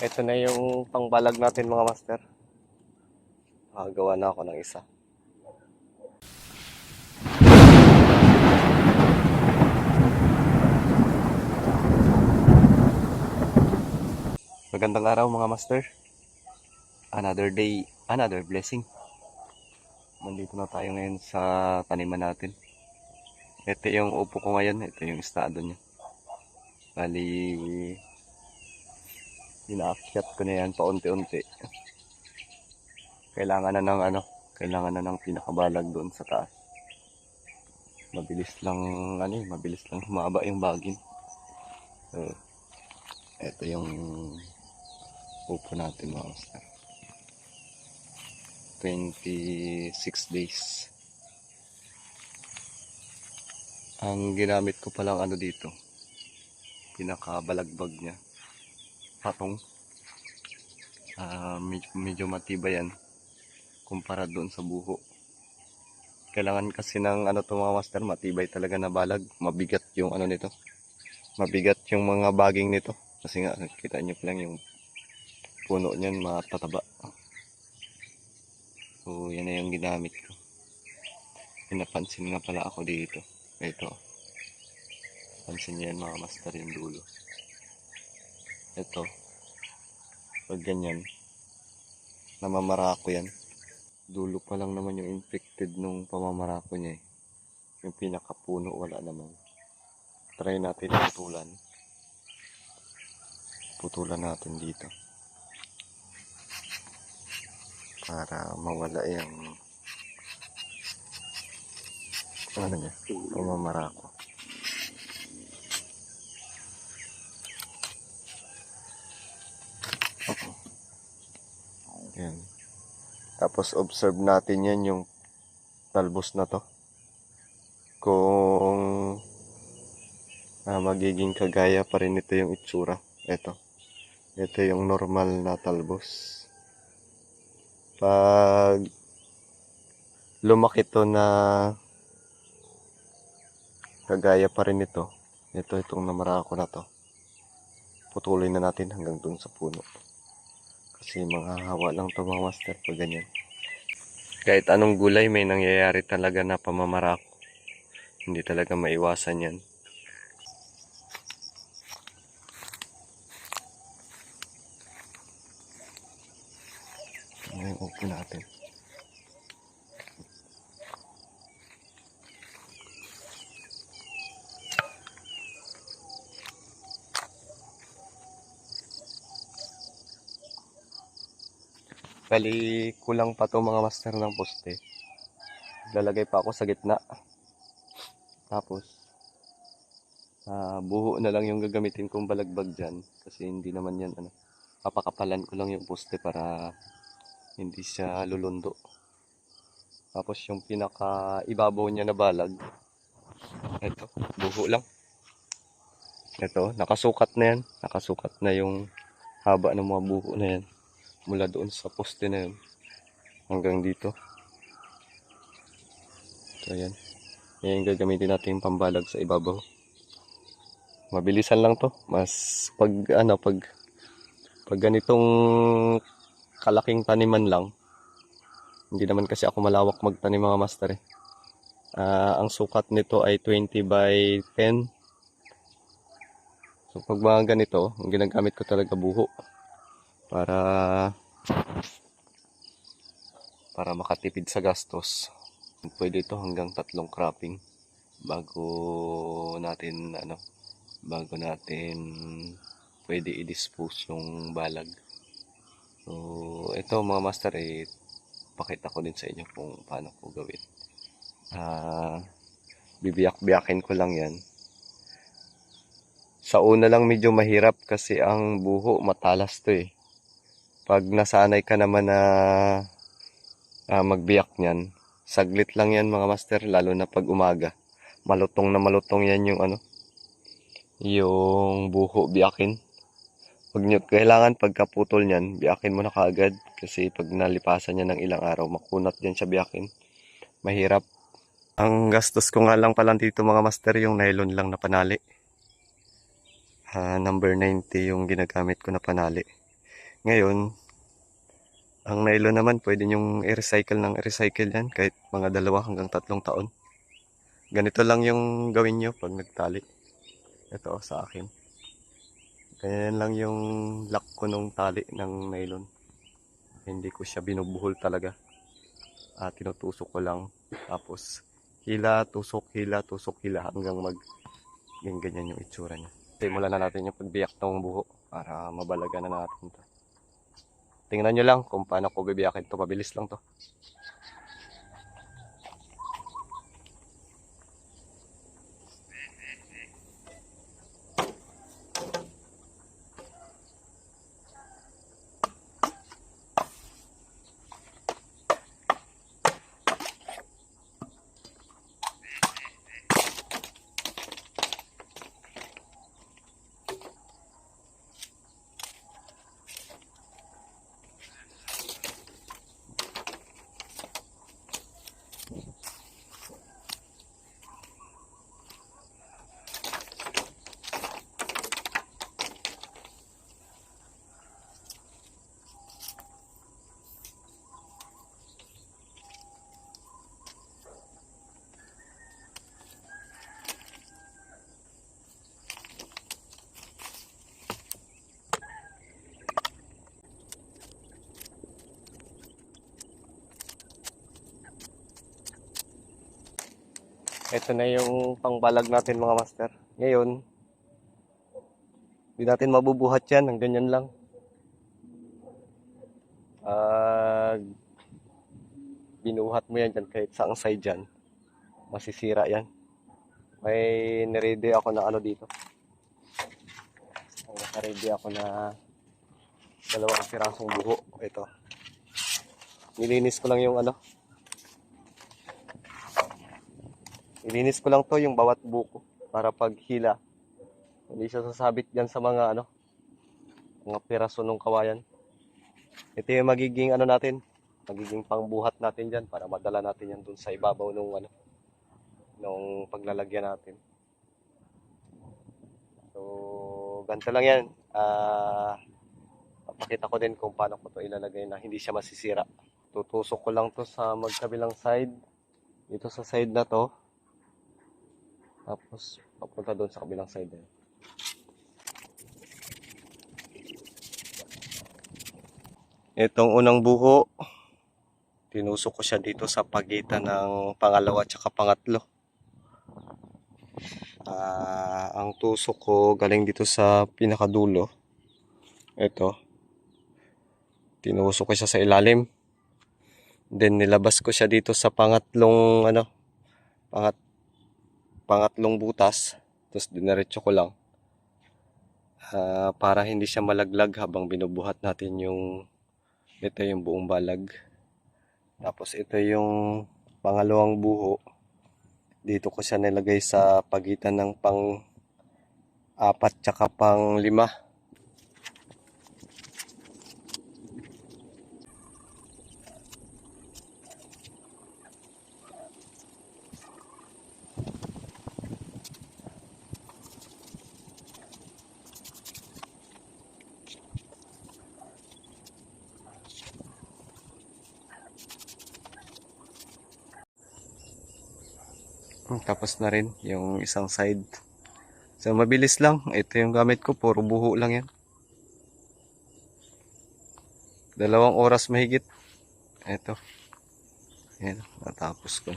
Ito na yung pangbalag natin mga master. Nakagawa na ako ng isa. Magandang araw mga master. Another day, another blessing. Nandito na tayo ngayon sa taniman natin. Ito yung upo ko ngayon. Ito yung estado niya. Bali, inaakyat ko na yan paunti-unti. Kailangan na ng ano, kailangan na ng pinakabalag doon sa taas. Mabilis lang, ano eh, mabilis lang humaba yung bagin. So, ito yung upo natin mga master. 26 days. Ang ginamit ko palang ano dito, pinakabalagbag niya, patong. Ah, medyo, medyo matibay yan kumpara doon sa buho. Kailangan kasi ng ano to mga master, matibay talaga na balag. Mabigat yung ano nito. Mabigat yung mga baging nito. Kasi nga, kita nyo lang yung puno niyan matataba. So, yan na yung ginamit ko. Pinapansin nga pala ako dito. Ito. Pansin niyo yan mga master yung dulo. Ito. Pag ganyan, namamarako yan. Dulo pa lang naman yung infected nung pamamarako niya eh. Yung pinakapuno wala naman. Try natin putulan. Putulan natin dito. Para mawala yung ano niya, pamamarako. Yan. Tapos observe natin yan yung talbos na to. Kung ah, magiging kagaya pa rin ito yung itsura. Ito. Ito yung normal na talbos. Pag lumaki to na kagaya pa rin ito. Ito itong namarako na to. Putulin na natin hanggang dun sa puno. Kasi mga hawa lang to mga master pag ganyan. Kahit anong gulay may nangyayari talaga na pamamarako. Hindi talaga maiwasan yan. Yung upo natin? Bali, kulang pa to mga master ng poste. Lalagay pa ako sa gitna. Tapos, ah buho na lang yung gagamitin kong balagbag dyan. Kasi hindi naman yan, ano, papakapalan ko lang yung poste para hindi siya lulundo. Tapos yung pinaka ibabaw niya na balag, ito, buho lang. Ito, nakasukat na yan. Nakasukat na yung haba ng mga buho na yan mula doon sa poste na yun. Hanggang dito. So yan yan yung gagamitin natin yung pambalag sa ibabaw. Mabilisan lang to. Mas pag ano pag pag ganitong kalaking taniman lang hindi naman kasi ako malawak magtanim mga master eh. Ah, ang sukat nito ay 20 by 10 so pag mga ganito ang ginagamit ko talaga buho para para makatipid sa gastos. Pwede ito hanggang tatlong cropping bago natin ano bago natin pwede i-dispose yung balag. So, ito mga master eh pakita ko din sa inyo kung paano ko gawin. Ah, bibiyak-biyakin ko lang 'yan. Sa una lang medyo mahirap kasi ang buho matalas to eh pag nasanay ka naman na ah, magbiyak niyan, saglit lang yan mga master, lalo na pag umaga. Malutong na malutong yan yung ano, yung buho biyakin. Pag nyo, kailangan pagkaputol niyan, biyakin mo na kaagad kasi pag nalipasan niya ng ilang araw, makunat yan siya biyakin. Mahirap. Ang gastos ko nga lang pala dito mga master, yung nylon lang na panali. Ah, number 90 yung ginagamit ko na panali. Ngayon, ang nylon naman, pwede nyong i-recycle ng i-recycle yan kahit mga dalawa hanggang tatlong taon. Ganito lang yung gawin nyo pag nagtali. Ito oh, sa akin. Ganyan lang yung lock ko nung tali ng nylon. Hindi ko siya binubuhol talaga. Ah, tinutusok ko lang. Tapos, hila, tusok, hila, tusok, hila hanggang mag yung ganyan yung itsura niya. Simulan na natin yung pagbiyak ng buho para mabalaga na natin to. Tingnan nyo lang kung paano ko bibiyakin to. Mabilis lang to. Ito na yung pangbalag natin mga master. Ngayon, hindi natin mabubuhat yan. Ang ganyan lang. Ah, binuhat mo yan dyan kahit saang side dyan. Masisira yan. May niready ako na ano dito. May nakaready ako na dalawang pirasong buho. Ito. Nilinis ko lang yung ano, Ilinis ko lang to yung bawat buko para pag hila. Hindi siya sasabit dyan sa mga ano, mga piraso ng kawayan. Ito yung magiging ano natin, magiging pangbuhat natin dyan para madala natin yan dun sa ibabaw nung ano, nung paglalagyan natin. So, ganito lang yan. Ah, papakita ko din kung paano ko to ilalagay na hindi siya masisira. Tutusok ko lang to sa magkabilang side. Dito sa side na to. Tapos, papunta doon sa kabilang side. Eh. Itong unang buho, tinusok ko siya dito sa pagitan ng pangalawa at pangatlo. Ah, ang tusok ko galing dito sa pinakadulo. Ito. Tinusok ko siya sa ilalim. Then nilabas ko siya dito sa pangatlong ano, pangat pangatlong butas, tapos dinaretso ko lang Ah, para hindi siya malaglag habang binubuhat natin yung ito yung buong balag. Tapos ito yung pangalawang buho. Dito ko siya nilagay sa pagitan ng pang apat tsaka pang lima. Tapos na rin yung isang side. So mabilis lang. Ito yung gamit ko. Puro buho lang yan. Dalawang oras mahigit. Ito. Ayan. Natapos ko.